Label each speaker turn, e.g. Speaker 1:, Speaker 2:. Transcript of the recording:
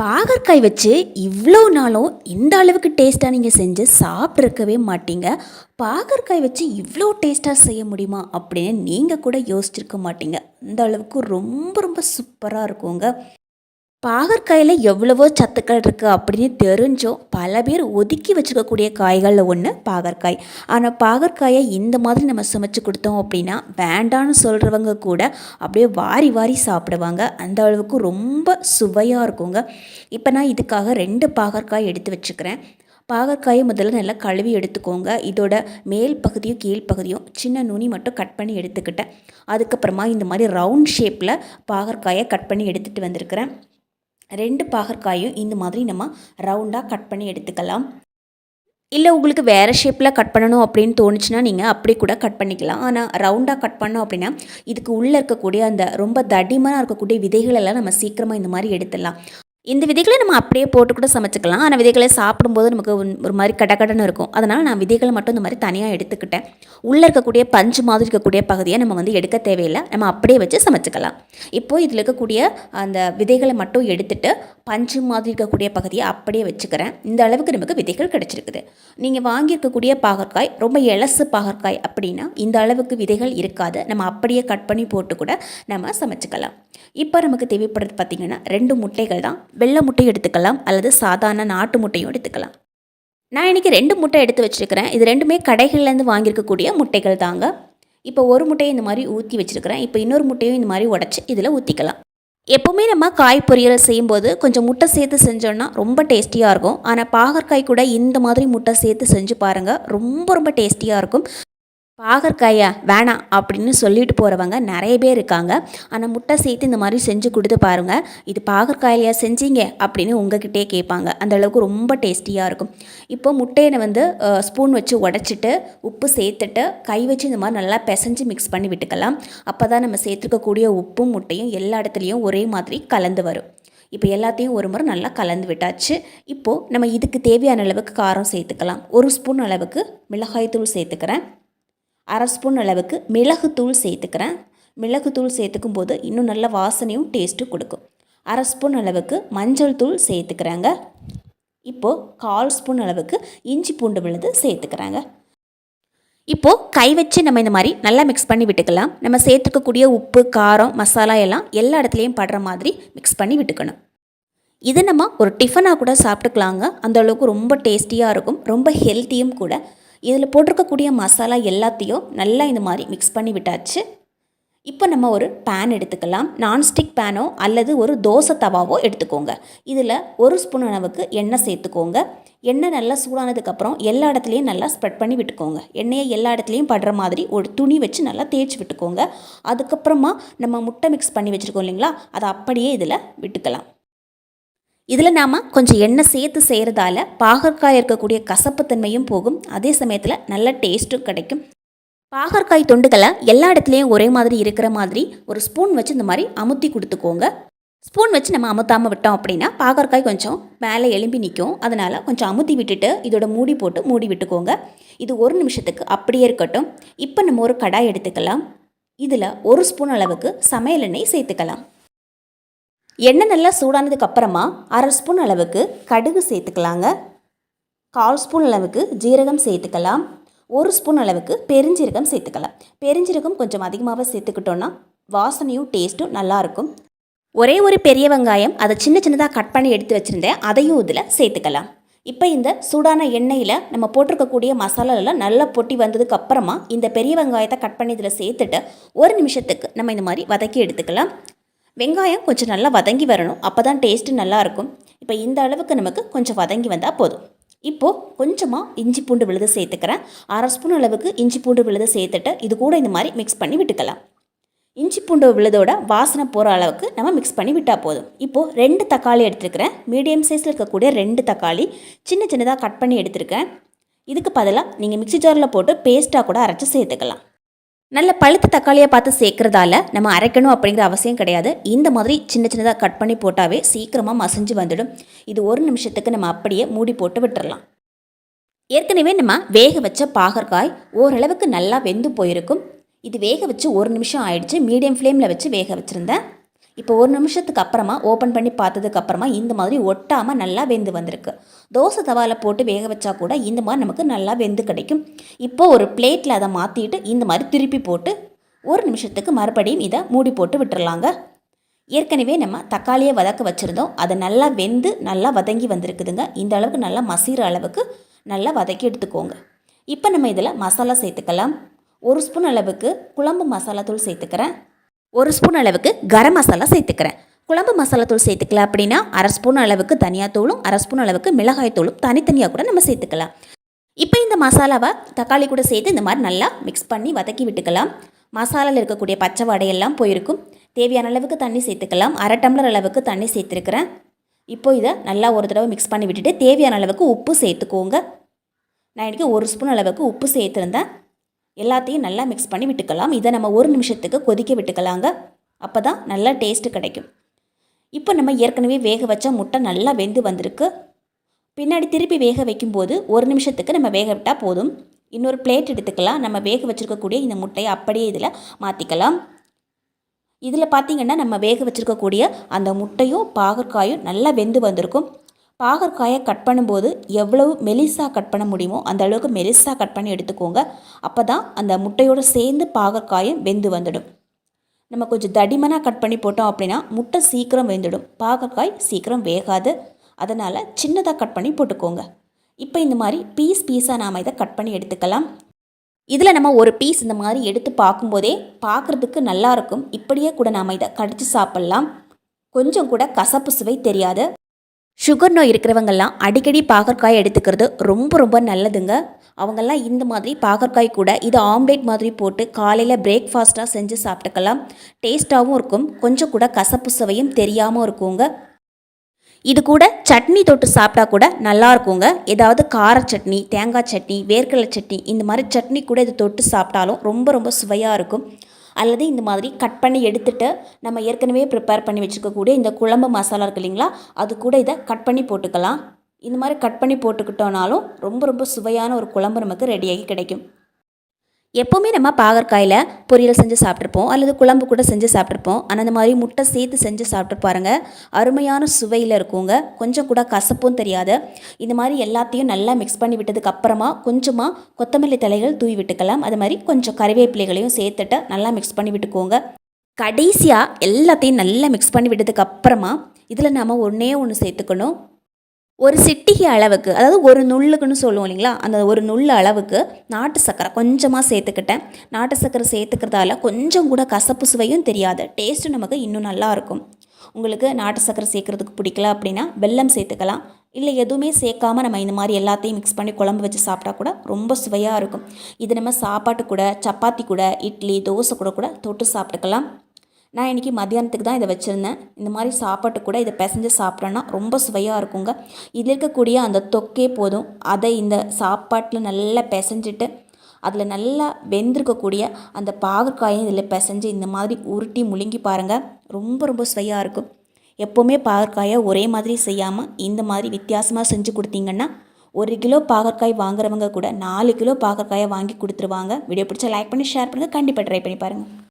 Speaker 1: பாகற்காய் வச்சு இவ்வளோ நாளும் இந்த அளவுக்கு டேஸ்ட்டாக நீங்கள் செஞ்சு சாப்பிட்ருக்கவே மாட்டீங்க. பாகற்காய் வச்சு இவ்வளோ டேஸ்ட்டாக செய்ய முடியுமா அப்படின்னு நீங்கள் கூட யோசிச்சிருக்க மாட்டீங்க. அந்த அளவுக்கு ரொம்ப ரொம்ப சூப்பராக இருக்குங்க. பாகற்காயில் எவ்வளவோ சத்துக்கள் இருக்குது அப்படின்னு தெரிஞ்சும் பல பேர் ஒதுக்கி வச்சுருக்கக்கூடிய காய்களில் ஒன்று பாகற்காய். ஆனால் பாகற்காயை இந்த மாதிரி நம்ம சமைச்சு கொடுத்தோம் அப்படின்னா வேண்டான்னு சொல்கிறவங்க கூட அப்படியே வாரி வாரி சாப்பிடுவாங்க. அந்த அளவுக்கு ரொம்ப சுவையாக இருக்குங்க. இப்போ நான் இதுக்காக ரெண்டு பாகற்காய் எடுத்து வச்சுக்கிறேன். பாகற்காயை முதல்ல நல்லா கழுவி எடுத்துக்கோங்க. இதோட மேல் பகுதியும் கீழ் பகுதியும் சின்ன நுனி மட்டும் கட் பண்ணி எடுத்துக்கிட்டேன். அதுக்கப்புறமா இந்த மாதிரி ரவுண்ட் ஷேப்பில் பாகற்காயை கட் பண்ணி எடுத்துகிட்டு வந்திருக்கிறேன். ரெண்டு பாகற்காயும் இந்த மாதிரி நம்ம ரவுண்டாக கட் பண்ணி எடுத்துக்கலாம். இல்லை உங்களுக்கு வேறு ஷேப்பில் கட் பண்ணணும் அப்படின்னு தோணுச்சுன்னா நீங்கள் அப்படி கூட கட் பண்ணிக்கலாம். ஆனால் ரவுண்டாக கட் பண்ணோம் அப்படின்னா இதுக்கு உள்ளே இருக்கக்கூடிய அந்த ரொம்ப தடிமனாக இருக்கக்கூடிய விதைகள் எல்லாம் நம்ம சீக்கிரமாக இந்த மாதிரி எடுத்துடலாம். இந்த விதைகளை நம்ம அப்படியே போட்டு கூட சமைச்சிக்கலாம். ஆனால் விதைகளை சாப்பிடும்போது நமக்கு ஒரு- மாதிரி கடகடன்னு இருக்கும். அதனால் நான் விதைகளை மட்டும் இந்த மாதிரி தனியாக எடுத்துக்கிட்டேன். உள்ளே இருக்கக்கூடிய பஞ்சு மாதிரி இருக்கக்கூடிய பகுதியை நம்ம வந்து எடுக்க தேவையில்லை. நம்ம அப்படியே வச்சு சமைச்சிக்கலாம். இப்போது இதில் இருக்கக்கூடிய அந்த விதைகளை மட்டும் எடுத்துட்டு பஞ்சு மாதிரி இருக்கக்கூடிய பகுதியை அப்படியே வச்சுக்கிறேன். இந்த அளவுக்கு நமக்கு விதைகள் கிடச்சிருக்குது. நீங்கள் வாங்கியிருக்கக்கூடிய பாகற்காய் ரொம்ப எலசு பாகற்காய் அப்படின்னா இந்த அளவுக்கு விதைகள் இருக்காது. நம்ம அப்படியே கட் பண்ணி போட்டு கூட நம்ம சமைச்சிக்கலாம். இப்போ நமக்கு தேவைப்படுறது பார்த்திங்கன்னா ரெண்டு முட்டைகள் தான். வெள்ளை முட்டையும் எடுத்துக்கலாம் அல்லது சாதாரண நாட்டு முட்டையும் எடுத்துக்கலாம். நான் இன்றைக்கி ரெண்டு முட்டை எடுத்து வச்சுருக்கிறேன். இது ரெண்டுமே கடைகள்லேருந்து வாங்கியிருக்கக்கூடிய முட்டைகள் தாங்க. இப்போ ஒரு முட்டையை இந்த மாதிரி ஊற்றி வச்சுருக்கிறேன். இப்போ இன்னொரு முட்டையும் இந்த மாதிரி உடச்சி இதில் ஊற்றிக்கலாம் எப்போவுமே நம்ம காய் பொரியல் செய்யும்போது கொஞ்சம் முட்டை சேர்த்து செஞ்சோன்னா ரொம்ப டேஸ்டியாக இருக்கும். ஆனால் பாகற்காய் கூட இந்த மாதிரி முட்டை சேர்த்து செஞ்சு பாருங்கள் ரொம்ப ரொம்ப டேஸ்டியாக இருக்கும். பாகற்காயா வேணாம் அப்படின்னு சொல்லிட்டு போகிறவங்க நிறைய பேர் இருக்காங்க. ஆனால் முட்டை சேர்த்து இந்த மாதிரி செஞ்சு கொடுத்து பாருங்கள் இது பாகற்காயிலையா செஞ்சீங்க அப்படின்னு உங்ககிட்டே கேட்பாங்க. அந்த அளவுக்கு ரொம்ப டேஸ்டியாக இருக்கும். இப்போ முட்டையை வந்து ஸ்பூன் வச்சு உடச்சிட்டு உப்பு சேர்த்துட்டு கை வச்சு இந்த மாதிரி நல்லா பிசைஞ்சு மிக்ஸ் பண்ணி விட்டுக்கலாம். அப்போ தான் நம்ம சேர்த்துக்கக்கூடிய உப்பும் முட்டையும் எல்லா இடத்துலையும் ஒரே மாதிரி கலந்து வரும். இப்போ எல்லாத்தையும் ஒரு முறை நல்லா கலந்து விட்டாச்சு. இப்போது நம்ம இதுக்கு தேவையான அளவுக்கு காரம் சேர்த்துக்கலாம். ஒரு ஸ்பூன் அளவுக்கு மிளகாய்த்தூள் சேர்த்துக்கிறேன். அரை ஸ்பூன் அளவுக்கு மிளகுத்தூள் சேர்த்துக்கிறேன். மிளகுத்தூள் சேர்த்துக்கும் போது இன்னும் நல்ல வாசனையும் டேஸ்ட்டும் கொடுக்கும். அரை ஸ்பூன் அளவுக்கு மஞ்சள் தூள் சேர்த்துக்கிறாங்க. இப்போது கால் ஸ்பூன் அளவுக்கு இஞ்சி பூண்டு விழுது சேர்த்துக்கிறாங்க. இப்போது கை வச்சு நம்ம இந்த மாதிரி நல்லா மிக்ஸ் பண்ணி விட்டுக்கலாம். நம்ம சேர்த்துக்கக்கூடிய உப்பு காரம் மசாலா எல்லாம் எல்லா இடத்துலையும் படுற மாதிரி மிக்ஸ் பண்ணி விட்டுக்கணும். இது நம்ம ஒரு டிஃபனாக கூட சாப்பிட்டுக்கலாங்க. அந்த அளவுக்கு ரொம்ப டேஸ்டியாக இருக்கும். ரொம்ப ஹெல்த்தியும் கூட இதில் போட்டிருக்கக்கூடிய மசாலா எல்லாத்தையும் நல்லா இந்த மாதிரி மிக்ஸ் பண்ணி விட்டாச்சு. இப்போ நம்ம ஒரு பேன் எடுத்துக்கலாம். நான்ஸ்டிக் பேனோ அல்லது ஒரு தோசை தவாவோ எடுத்துக்கோங்க. இதில் ஒரு ஸ்பூன் அளவுக்கு எண்ணெய் சேர்த்துக்கோங்க. எண்ணெய் நல்லா சூடானதுக்கப்புறம் எல்லா இடத்துலையும் நல்லா ஸ்ப்ரெட் பண்ணி விட்டுக்கோங்க. எண்ணெயை எல்லா இடத்துலையும் படுற மாதிரி ஒரு துணி வச்சு நல்லா தேய்ச்சி விட்டுக்கோங்க. அதுக்கப்புறமா நம்ம முட்டை மிக்ஸ் பண்ணி வச்சுருக்கோம் இல்லைங்களா? அதை அப்படியே இதில் விட்டுக்கலாம். இதில் நாம் கொஞ்சம் எண்ணெய் சேர்த்து செய்கிறதால பாகற்காய் இருக்கக்கூடிய கசப்புத்தன்மையும் போகும். அதே சமயத்தில் நல்ல டேஸ்ட்டும் கிடைக்கும். பாகற்காய் தொண்டுகளை எல்லா இடத்துலையும் ஒரே மாதிரி இருக்கிற மாதிரி ஒரு ஸ்பூன் வச்சு இந்த மாதிரி அமுத்தி கொடுத்துக்கோங்க. ஸ்பூன் வச்சு நம்ம அமுத்தாமல் விட்டோம் அப்படின்னா பாகற்காய் கொஞ்சம் மேலே எலும்பி நிற்கும். அதனால் கொஞ்சம் அமுத்தி விட்டுட்டு இதோட மூடி போட்டு மூடி விட்டுக்கோங்க. இது ஒரு நிமிஷத்துக்கு அப்படியே இருக்கட்டும். இப்போ நம்ம ஒரு கடாய் எடுத்துக்கலாம். இதில் ஒரு ஸ்பூன் அளவுக்கு சமையல் எண்ணெய் சேர்த்துக்கலாம். எண்ணெய் நல்லா சூடானதுக்கு அப்புறமா அரை ஸ்பூன் அளவுக்கு கடுகு சேர்த்துக்கலாங்க. கால் ஸ்பூன் அளவுக்கு ஜீரகம் சேர்த்துக்கலாம். ஒரு ஸ்பூன் அளவுக்கு பெருஞ்சீரகம் சேர்த்துக்கலாம். பெருஞ்சீரகம் கொஞ்சம் அதிகமாகவே சேர்த்துக்கிட்டோன்னா வாசனையும் டேஸ்ட்டும் நல்லாயிருக்கும் ஒரே ஒரு பெரிய வெங்காயம் அதை சின்ன சின்னதாக கட் பண்ணி எடுத்து வச்சுருந்தேன். அதையும் இதில் சேர்த்துக்கலாம். இப்போ இந்த சூடான எண்ணெயில் நம்ம போட்டிருக்கக்கூடிய மசாலாலாம் நல்லா பொட்டி வந்ததுக்கு அப்புறமா இந்த பெரிய வெங்காயத்தை கட் பண்ணி இதில் சேர்த்துட்டு ஒரு நிமிஷத்துக்கு நம்ம இந்த மாதிரி வதக்கி எடுத்துக்கலாம். வெங்காயம் கொஞ்சம் நல்லா வதங்கி வரணும். அப்போ தான் டேஸ்ட்டு நல்லாயிருக்கும். இப்போ இந்த அளவுக்கு நமக்கு கொஞ்சம் வதங்கி வந்தால் போதும். இப்போது கொஞ்சமாக இஞ்சி பூண்டு விழுது சேர்த்துக்கிறேன். அரை ஸ்பூன் அளவுக்கு இஞ்சி பூண்டு விழுது சேர்த்துட்டு இது கூட இந்த மாதிரி மிக்ஸ் பண்ணி விட்டுக்கலாம். இஞ்சி பூண்டு விழுதோட வாசனை போகிற அளவுக்கு நம்ம மிக்ஸ் பண்ணி விட்டால் போதும். இப்போது ரெண்டு தக்காளி எடுத்துருக்கிறேன். மீடியம் சைஸில் இருக்கக்கூடிய ரெண்டு தக்காளி சின்ன சின்னதாக கட் பண்ணி எடுத்துருக்கேன். இதுக்கு பதிலாக நீங்கள் மிக்ஸி ஜாரில் போட்டு பேஸ்ட்டாக கூட அரைச்சி சேர்த்துக்கலாம். நல்ல பழுத்த தக்காளியை பார்த்து சேர்க்குறதால நம்ம அரைக்கணும் அப்படிங்கிற அவசியம் கிடையாது. இந்த மாதிரி சின்ன சின்னதாக கட் பண்ணி போட்டாவே சீக்கிரமாக மசிஞ்சு வந்துடும். இது ஒரு நிமிஷத்துக்கு நம்ம அப்படியே மூடி போட்டு விட்டுறலாம். ஏற்கனவே நம்ம வேக வச்ச பாகற்காய் ஓரளவுக்கு நல்லா வெந்து போயிருக்கும். இது வேக வச்சு ஒரு நிமிஷம் ஆயிடுச்சு. மீடியம் ஃப்ளேமில் வச்சு வேக வச்சுருந்தேன். இப்போ ஒரு நிமிஷத்துக்கு அப்புறமா ஓப்பன் பண்ணி பார்த்ததுக்கு அப்புறமா இந்த மாதிரி ஒட்டாமல் நல்லா வெந்து வந்திருக்கு. தோசை தவாவில் போட்டு வேக வச்சா கூட இந்த மாதிரி நமக்கு நல்லா வெந்து கிடைக்கும். இப்போ ஒரு பிளேட்டில் அதை மாற்றிட்டு இந்த மாதிரி திருப்பி போட்டு ஒரு நிமிஷத்துக்கு மறுபடியும் இதை மூடி போட்டு விட்டுறலாங்க. ஏற்கனவே நம்ம தக்காளியை வதக்க வச்சுருந்தோம். அது நல்லா வெந்து நல்லா வதங்கி வந்திருக்குதுங்க. இந்த அளவுக்கு நல்லா மசிகிற அளவுக்கு நல்லா வதக்கி எடுத்துக்கோங்க. இப்போ நம்ம இதில் மசாலா சேர்த்துக்கலாம். ஒரு ஸ்பூன் அளவுக்கு குழம்பு மசாலா தூள் சேர்த்துக்கிறேன். ஒரு ஸ்பூன் அளவுக்கு கரம் மசாலா சேர்த்துக்கிறேன். குழம்பு மசாலா தூள் சேர்த்துக்கலாம் அப்படின்னா அரை ஸ்பூன் அளவுக்கு தனியாத்தூளும் அரை ஸ்பூன் அளவுக்கு மிளகாய் தூளும் தனித்தனியாக கூட நம்ம சேர்த்துக்கலாம். இப்போ இந்த மசாலாவை தக்காளி கூட சேர்த்து இந்த மாதிரி நல்லா மிக்ஸ் பண்ணி வதக்கி விட்டுக்கலாம். மசாலாவில் இருக்கக்கூடிய பச்சை வடையெல்லாம் போயிருக்கும். தேவையான அளவுக்கு தண்ணி சேர்த்துக்கலாம். அரை டம்ளர் அளவுக்கு தண்ணி சேர்த்துருக்கிறேன். இப்போ இதை நல்லா ஒரு தடவை மிக்ஸ் பண்ணி விட்டுட்டு தேவையான அளவுக்கு உப்பு சேர்த்துக்கோங்க. நான் இன்றைக்கி ஒரு ஸ்பூன் அளவுக்கு உப்பு சேர்த்துருந்தேன். எல்லாத்தையும் நல்லா மிக்ஸ் பண்ணி விட்டுக்கலாம். இதை நம்ம ஒரு நிமிஷத்துக்கு கொதிக்க விட்டுக்கலாங்க. அப்போ தான் நல்லா டேஸ்ட்டு கிடைக்கும். இப்போ நம்ம ஏற்கனவே வேக வச்ச முட்டை நல்லா வெந்து வந்திருக்கு. பின்னாடி திருப்பி வேக வைக்கும்போது ஒரு நிமிஷத்துக்கு நம்ம வேக விட்டால் போதும். இன்னொரு பிளேட் எடுத்துக்கலாம். நம்ம வேக வச்சுருக்கக்கூடிய இந்த முட்டையை அப்படியே இதில் மாற்றிக்கலாம் இதில் பார்த்திங்கன்னா நம்ம வேக வச்சுருக்கக்கூடிய அந்த முட்டையும் பாகற்காயும் நல்லா வெந்து வந்திருக்கும். பாகற்காயை கட் பண்ணும்போது எவ்வளவு மெலிசாக கட் பண்ண முடியுமோ அந்த அளவுக்கு மெலிசாக கட் பண்ணி எடுத்துக்கோங்க. அப்போ தான் அந்த முட்டையோடு சேர்ந்து பாகற்காயும் வெந்து வந்துடும். நம்ம கொஞ்சம் தடிமனாக கட் பண்ணி போட்டோம் அப்படின்னா முட்டை சீக்கிரம் வெந்துடும். பாகற்காய் சீக்கிரம் வேகாது. அதனால் சின்னதாக கட் பண்ணி போட்டுக்கோங்க. இப்போ இந்த மாதிரி பீஸ் பீஸாக நாம் இதை கட் பண்ணி எடுத்துக்கலாம். இதில் நம்ம ஒரு பீஸ் இந்த மாதிரி எடுத்து பார்க்கும்போதே பார்க்குறதுக்கு நல்லாயிருக்கும் இப்படியே கூட நாம் இதை கடித்து சாப்பிட்லாம். கொஞ்சம் கூட கசப்பு சுவை தெரியாது. சுகர் நோய் இருக்கிறவங்கெல்லாம் அடிக்கடி பாகற்காய் எடுத்துக்கிறது ரொம்ப ரொம்ப நல்லதுங்க. அவங்கெல்லாம் இந்த மாதிரி பாகற்காய் கூட இது ஆம்லேட் மாதிரி போட்டு காலையில் பிரேக்ஃபாஸ்ட்டாக செஞ்சு சாப்பிட்டுக்கலாம். டேஸ்ட்டாகவும் இருக்கும். கொஞ்சம் கூட கசப்பு சுவையும் தெரியாமல் இருக்குங்க. இது கூட சட்னி தொட்டு சாப்பிட்டா கூட நல்லா இருக்குங்க. ஏதாவது கார சட்னி தேங்காய் சட்னி வேர்க்கடலை சட்னி இந்த மாதிரி சட்னி கூட இது தொட்டு சாப்பிட்டாலும் ரொம்ப ரொம்ப சுவையாக இருக்கும். அல்லது இந்த மாதிரி கட் பண்ணி எடுத்துகிட்டு நம்ம ஏற்கனவே ப்ரிப்பேர் பண்ணி வச்சுக்கக்கூடிய இந்த குழம்பு மசாலா இருக்கு இல்லைங்களா? அது கூட இதை கட் பண்ணி போட்டுக்கலாம். இந்த மாதிரி கட் பண்ணி போட்டுக்கிட்டோனாலும் ரொம்ப ரொம்ப சுவையான ஒரு குழம்பு நமக்கு ரெடியாகி கிடைக்கும். எப்போவுமே நம்ம பாகற்காயில் பொரியல் செஞ்சு சாப்பிட்ருப்போம் அல்லது குழம்பு கூட செஞ்சு சாப்பிட்ருப்போம் ஆனால் அந்த மாதிரி முட்டை சேர்த்து செஞ்சு சாப்பிட்டு பாருங்கள் அருமையான சுவையில் இருக்குங்க. கொஞ்சம் கூட கசப்பும் தெரியாது. இந்த மாதிரி எல்லாத்தையும் நல்லா மிக்ஸ் பண்ணி விட்டதுக்கு அப்புறமா கொஞ்சமாக கொத்தமல்லி தலைகள் தூவி விட்டுக்கலாம். அது மாதிரி கொஞ்சம் கறிவேப்பிலைகளையும் சேர்த்துட்டு நல்லா மிக்ஸ் பண்ணி விட்டுக்கோங்க. கடைசியாக எல்லாத்தையும் நல்லா மிக்ஸ் பண்ணி விட்டதுக்கு அப்புறமா இதில் நாம் ஒன்றே ஒன்று சேர்த்துக்கணும். ஒரு சிட்டிகை அளவுக்கு அதாவது ஒரு நுள்ளுக்குன்னு சொல்லுவோம் இல்லைங்களா? அந்த ஒரு நுள் அளவுக்கு நாட்டு சர்க்கரை கொஞ்சமாக சேர்த்துக்கிட்டேன். நாட்டு சர்க்கரை சேர்த்துக்கிறதால கொஞ்சம் கூட கசப்பு சுவையும் தெரியாது. டேஸ்ட்டு நமக்கு இன்னும் நல்லாயிருக்கும் உங்களுக்கு நாட்டு சர்க்கரை சேர்க்குறதுக்கு பிடிக்கல அப்படின்னா வெல்லம் சேர்த்துக்கலாம். இல்லை எதுவுமே சேர்க்காம நம்ம இந்த மாதிரி எல்லாத்தையும் மிக்ஸ் பண்ணி குழம்பு வச்சு சாப்பிட்டா கூட ரொம்ப சுவையாக இருக்கும். இது நம்ம சாப்பாட்டு கூட சப்பாத்தி கூட இட்லி தோசை கூட கூட தொட்டு சாப்பிட்டுக்கலாம். நான் இன்றைக்கி மத்தியானத்துக்கு தான் இதை வச்சுருந்தேன். இந்த மாதிரி சாப்பாட்டு கூட இதை பிசைஞ்சு சாப்பிட்டோன்னா ரொம்ப சுவையாக இருக்குங்க. இதில் இருக்கக்கூடிய அந்த தொக்கே போதும். அதை இந்த சாப்பாட்டில் நல்லா பிசைஞ்சிட்டு அதில் நல்லா வெந்திருக்கக்கூடிய அந்த பாகற்காயும் இதில் பிசைஞ்சு இந்த மாதிரி உருட்டி முழுங்கி பாருங்கள் ரொம்ப ரொம்ப சுவையாக இருக்கும். எப்போவுமே பாகற்காயை ஒரே மாதிரி செய்யாமல் இந்த மாதிரி வித்தியாசமாக செஞ்சு கொடுத்தீங்கன்னா ஒரு கிலோ பாகற்காய் வாங்குறவங்க கூட நாலு கிலோ பாகற்காயை வாங்கி கொடுத்துருவாங்க. வீடியோ பிடிச்சா லைக் பண்ணி ஷேர் பண்ணுங்கள் கண்டிப்பாக ட்ரை பண்ணி பாருங்கள்